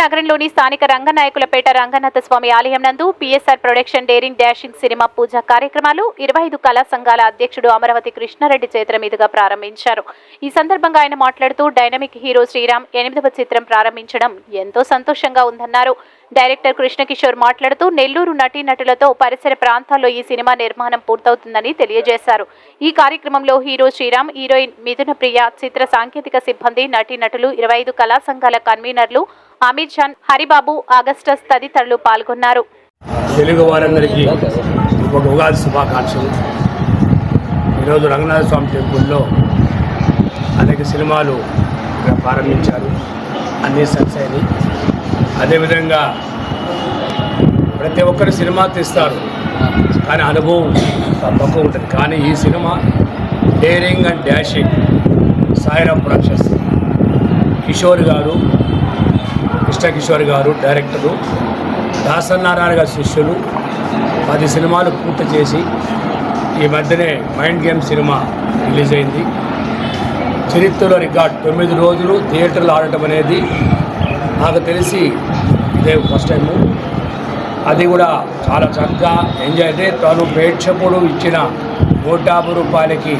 నగరంలోని స్థానిక రంగనాయకులపేట రంగనాథ స్వామి ఆలయం నందు PSR production daring dashing cinema పూజ కార్యక్రమాలు ఇరవై ఐదు కళా సంఘాల అధ్యక్షుడు అమరావతి కృష్ణారెడ్డి చేతుల మీదుగా ప్రారంభించారు. ఈ సందర్భంగా ఆయన మాట్లాడుతూ డైనమిక్ హీరో శ్రీరామ్ ఎనిమిదవ చిత్రం ప్రారంభించడం ఎంతో సంతోషంగా ఉందన్నారు. డైరెక్టర్ కృష్ణకిషోర్ మాట్లాడుతూ నెల్లూరు నటీనటులతో పరిసర ప్రాంతాల్లో ఈ సినిమా నిర్మాణం పూర్తవుతుందని తెలియజేశారు. ఈ కార్యక్రమంలో హీరో శ్రీరామ్ హీరోయిన్ మిథున ప్రియ చిత్ర సాంకేతిక సిబ్బంది నటీనటులు ఇరవై ఐదు కళా సంఘాల కన్వీనర్లు అమీర్ ఖాన్ హరిబాబు ఆగస్టస్ తదితరులు పాల్గొన్నారు. తెలుగు వారందరికీ ఒక ఉగాది శుభాకాంక్షలు. ఈరోజు రంగనాథ స్వామి టెంపుల్లో అనేక సినిమాలు ఇక్కడ ప్రారంభించారు. అన్నీ సక్సెస్. అయినాయి అదేవిధంగా ప్రతి ఒక్కరు సినిమా తీస్తారు. కానీ అనుభవం తక్కువ ఉంటుంది. కానీ ఈ cinema daring and dashing. Sairam ప్రాక్షస్ Kishore గారు కృష్ణకిషోర్ గారు డైరెక్టరు దాసనారాయణ గారి శిష్యులు. పది సినిమాలు పూర్తి చేసి ఈ మధ్యనే మైండ్ గేమ్ సినిమా రిలీజ్ అయింది. చరిత్రలో రికార్డ్ తొమ్మిది రోజులు థియేటర్లు ఆడటం అనేది నాకు తెలిసి ఇదే ఫస్ట్ టైము. అది కూడా చాలా చక్కగా ఎంజాయ్ అయితే తాను ప్రేక్షకుడు ఇచ్చిన నూట యాభై రూపాయలకి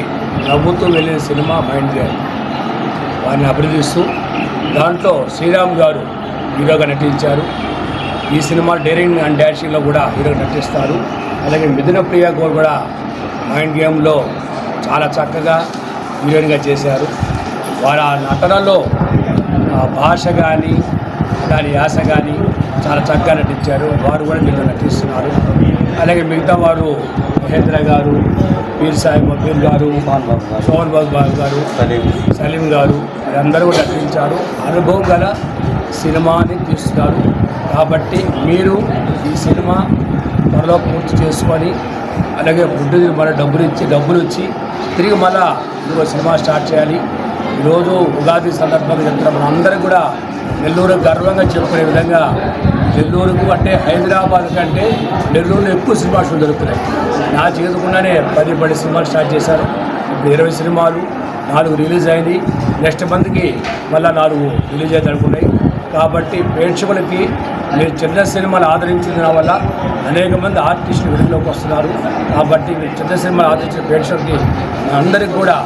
నవ్వుతూ వెళ్ళిన సినిమా మైండ్ గేమ్. వారిని అభినందిస్తూ దాంట్లో శ్రీరామ్ గారు హీరోగా నటించారు. ఈ సినిమా డేరింగ్ అండ్ డాషింగ్లో కూడా హీరోగా నటిస్తారు. అలాగే మిథున ప్రియ గారు కూడా మైండ్ గేమ్లో చాలా చక్కగా హీరోయిన్గా చేశారు. వారి ఆ నటనలో ఆ భాష కానీ దాని యాస కానీ చాలా చక్కగా నటించారు. వారు కూడా దీంట్లో నటిస్తున్నారు. అలాగే మిగతా వారు మహేంద్ర గారు పీర్ సాహిబ్ పీర్ గారు సోహన్ బాబు బాబు గారు సలీం గారు వీరందరూ కూడా నటించారు. అనుభవం గల సినిమాని తీస్తున్నారు కాబట్టి మీరు ఈ సినిమా త్వరలో పూర్తి చేసుకొని అలాగే గుడ్డు మళ్ళీ డబ్బులు ఇచ్చి డబ్బులు ఇచ్చి తిరిగి మళ్ళా ఇంకో సినిమా స్టార్ట్ చేయాలి. ఈరోజు ఉగాది సందర్భంగా చెప్తున్న మనందరం కూడా నెల్లూరు గర్వంగా చెప్పుకునే విధంగా నెల్లూరుకు అంటే హైదరాబాద్ కంటే నెల్లూరులో ఎక్కువ సినిమా షోలు దొరుకుతున్నాయి నా చేతుకుండానే పది పది సినిమాలు స్టార్ట్ చేశారు. ఇప్పుడు ఇరవై సినిమాలు నాలుగు రిలీజ్ అయింది. నెక్స్ట్ మంత్కి మళ్ళీ నాలుగు రిలీజ్ అయింది అనుకున్నాయి. కాబట్టి ప్రేక్షకులకి మీరు చిన్న సినిమాలు ఆదరించిన వల్ల అనేక మంది ఆర్టిస్టులు వెలుగులోకి వస్తున్నారు. కాబట్టి మీరు చిన్న సినిమాలు ఆదరించిన ప్రేక్షకులకి అందరికీ కూడా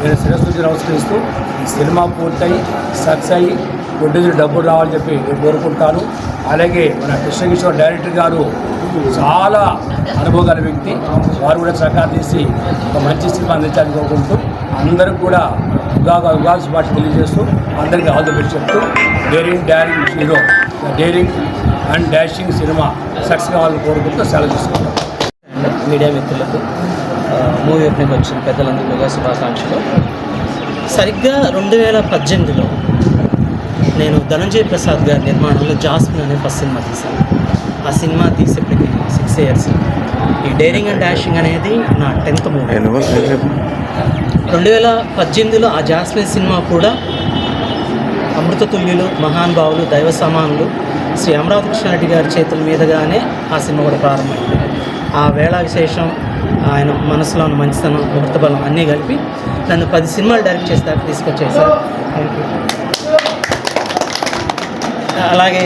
నేను శిరస్సు నమస్కరిస్తూ ఈ సినిమా పూర్తయి సక్సెస్ అయ్యి ప్రొడ్యూసర్ డబ్బులు రావాలని చెప్పి నేను కోరుకుంటాను. అలాగే మన కృష్ణకిషోర్ డైరెక్టర్ గారు చాలా అనుభవం గల వ్యక్తి. వారు కూడా సహకారం తీసి ఒక మంచి సినిమా అందించాలని కోరుకుంటూ అందరూ కూడా ఉగాది శుభాష తెలియజేస్తూ అందరికీ ఆల్ ది బెస్ట్ చెప్తూ daring daring hero daring and dashing cinema success కావాలని కోరుకుంటూ సెలవు తీసుకుంటాం. మీడియా మిత్రులకు మూవీ ఓపెనింగ్ వచ్చిన పెద్దలందరికీ కూడా శుభాకాంక్షలు. సరిగ్గా రెండు వేల పద్దెనిమిదిలో నేను ధనంజయ్ ప్రసాద్ గారి నిర్మాణంలో జాస్మిన్ అనే ఫస్ట్ సినిమా తీశాను. ఆ సినిమా తీసేప్పటికి సిక్స్ ఇయర్స్ ఈ డేరింగ్ అండ్ డాషింగ్ అనేది నా టెన్త్ మూవీ. రెండు వేల పద్దెనిమిదిలో ఆ జాస్మిన్ సినిమా కూడా అమృతతుల్యులు మహానుభావులు దైవ సమానులు శ్రీ అమరావతి కృష్ణారెడ్డి గారి చేతుల మీదుగానే ఆ సినిమా కూడా ప్రారంభమైంది. ఆ వేళ విశేషం ఆయన మనసులో ఉన్న మంచితనం ముహూర్త బలం అన్నీ కలిపి నన్ను పది సినిమాలు డైరెక్ట్ చేసి దాకా తీసుకొచ్చేసారు థ్యాంక్ యూ అలాగే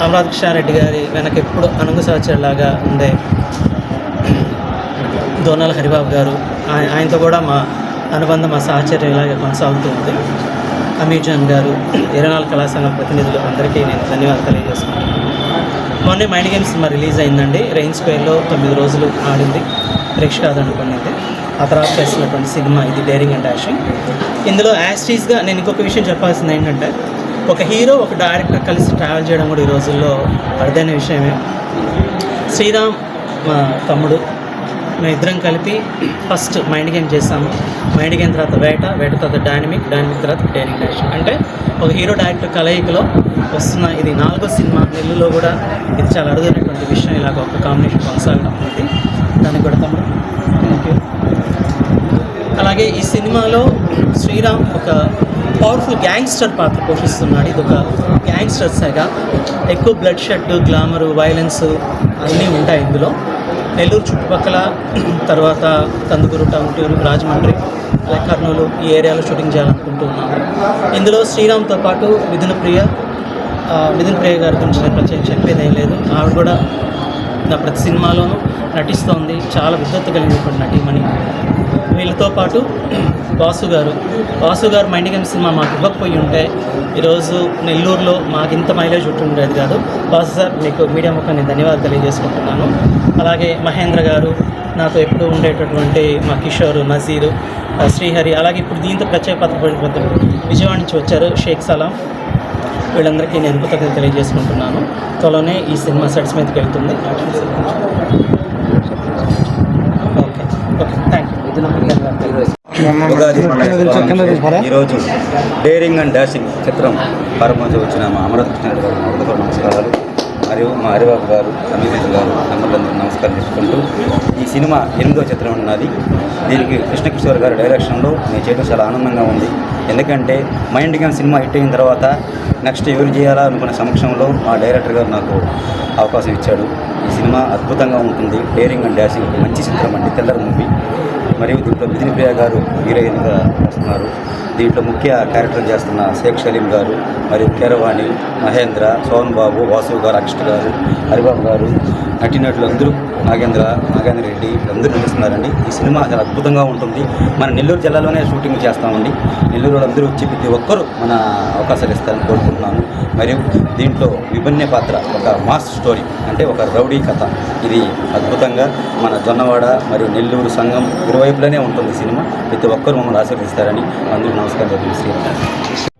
అమరావతి కృష్ణారెడ్డి గారి వెనక ఎప్పుడు అనుగు సహచరులాగా ఉండే దోనాల హరిబాబు గారు ఆయనతో కూడా మా అనుబంధం మా సహచర్యం ఇలాగే కొనసాగుతుంది అమీజాన్ గారు ఇరవై నాలుగు కళాశాల ప్రతినిధులు అందరికీ నేను ధన్యవాదాలు తెలియజేస్తున్నాను. మొన్నే మైండ్ గేమ్స్ సినిమా రిలీజ్ అయిందండి. రెయిన్ స్క్వేర్లో తొమ్మిది రోజులు ఆడింది. ప్రేక్షకాదరణ పొందింది. ఆ తర్వాత చేసినటువంటి సినిమా ఇది డేరింగ్ అండ్ డాషింగ్. ఇందులో యాస్టీస్గా నేను ఇంకొక విషయం చెప్పాల్సింది ఏంటంటే ఒక హీరో ఒక డైరెక్టర్ కలిసి ట్రావెల్ చేయడం కూడా ఈ రోజుల్లో అరుదైన విషయమే. శ్రీరామ్ మా తమ్ముడు మేము ఇద్దరం కలిపి ఫస్ట్ మైండ్ గేమ్ చేసాము. మైండ్ గేమ్ తర్వాత వేట వేట తర్వాత డైనమిక్ డైనమిక్ తర్వాత డైనింగ్ డాష్ అంటే ఒక హీరో డైరెక్టర్ కలయికలో వస్తున్న ఇది నాలుగో సినిమా నెల్లులో కూడా ఇది చాలా అరుదైనటువంటి విషయం. ఇలాగ ఒక కాంబినేషన్ కొనసాగడం అనేది దానికి కూడా తమ్ముడు. థ్యాంక్ యూ అలాగే ఈ సినిమాలో శ్రీరామ్ ఒక పవర్ఫుల్ గ్యాంగ్స్టర్ పాత్ర పోషిస్తున్నాడు. ఇది ఒక గ్యాంగ్స్టర్ సెగ ఎక్కువ బ్లడ్ షెడ్ గ్లామరు వైలెన్స్ అన్నీ ఉంటాయి ఇందులో. నెల్లూరు చుట్టుపక్కల తర్వాత కందుకూరు టంగుటూరు రాజమండ్రి అలాగే కర్నూలు ఈ ఏరియాలో షూటింగ్ చేయాలనుకుంటున్నాము ఇందులో శ్రీరామ్తో పాటు మిథున ప్రియ మిథున్ ప్రియ గారి గురించి నేను ప్రత్యేకంగా చెప్పేది ఏం లేదు. ఆవిడ కూడా నా ప్రతి సినిమాలోనూ నటిస్తోంది. చాలా విద్వత్తు కలిగినటువంటి నటీమణి. వీళ్ళతో పాటు వాసు గారు. వాసు గారు మైండ్ గేమ్ సినిమా మాకు ఇవ్వకపోయి ఉంటే ఈరోజు నెల్లూరులో మాకు ఇంత మైలేజ్ ఉండేది కాదు. వాసు సార్ మీకు మీడియా ముఖం నేను ధన్యవాదాలు తెలియజేసుకుంటున్నాను. అలాగే మహేంద్ర గారు నాతో ఎప్పుడూ ఉండేటటువంటి మా కిషోర్ నజీరు శ్రీహరి అలాగే ఇప్పుడు దీంతో ప్రత్యేక పత్ర విజయవాడ నుంచి వచ్చారు షేక్ సలాం. వీళ్ళందరికీ నేను కృతజ్ఞతలు తెలియజేసుకుంటున్నాను. త్వరలోనే ఈ సినిమా సెట్స్ మీదకి వెళ్తుంది. Okay. Okay. Thank you Ugadi ఈరోజు డేరింగ్ అండ్ డాషింగ్ చిత్రం ప్రారంభించి వచ్చిన మా అమరకృష్ణ గారు మా నమస్కారాలు. మరియు మా హరిబాబు గారు అమీర్ గారు అందరికీ నమస్కారం చెప్పుకుంటూ ఈ సినిమా ఎనిమిదో చిత్రం ఉన్నది. దీనికి కృష్ణకిషోర్ గారి డైరెక్షన్లో నేను చేయడం చాలా ఆనందంగా ఉంది. ఎందుకంటే మైండ్ గేమ్ సినిమా హిట్ అయిన తర్వాత నెక్స్ట్ ఎవరు చేయాలా అనుకున్న సమక్షంలో మా డైరెక్టర్ గారు నాకు అవకాశం ఇచ్చాడు. ఈ సినిమా అద్భుతంగా ఉంటుంది. డేరింగ్ అండ్ డాషింగ్ మంచి చిత్రం అండి. తెల్లర మూవీ. మరియు దీంట్లో మిథున్ ప్రియ గారు హీరోయిన్గా వస్తున్నారు. దీంట్లో ముఖ్య క్యారెక్టర్ చేస్తున్న షేక్ సలీం గారు మరియు కీరవాణి మహేంద్ర సోహన్ బాబు వాసు గారు అక్షట్ గారు హరిబాబు గారు నటినట్లు అందరూ నాగేంద్ర నాగేంద్ర రెడ్డి అందరూ నటిస్తున్నారండి. ఈ సినిమా చాలా అద్భుతంగా ఉంటుంది. మన నెల్లూరు జిల్లాలోనే షూటింగ్ చేస్తామండి. నెల్లూరు అందరూ వచ్చి ప్రతి ఒక్కరూ మన అవకాశాలు ఇస్తారని కోరుకుంటున్నాను. మరియు దీంట్లో విభిన్న పాత్ర ఒక మాస్ స్టోరీ అంటే ఒక రౌడీ కథ. ఇది అద్భుతంగా మన జొన్నవాడ మరియు నెల్లూరు సంఘం ఇరువైపులోనే ఉంటుంది సినిమా. ప్రతి ఒక్కరు మమ్మల్ని ఆశీర్వదిస్తారని అందరూ నమస్కారం. తెలియజేస్తున్నాను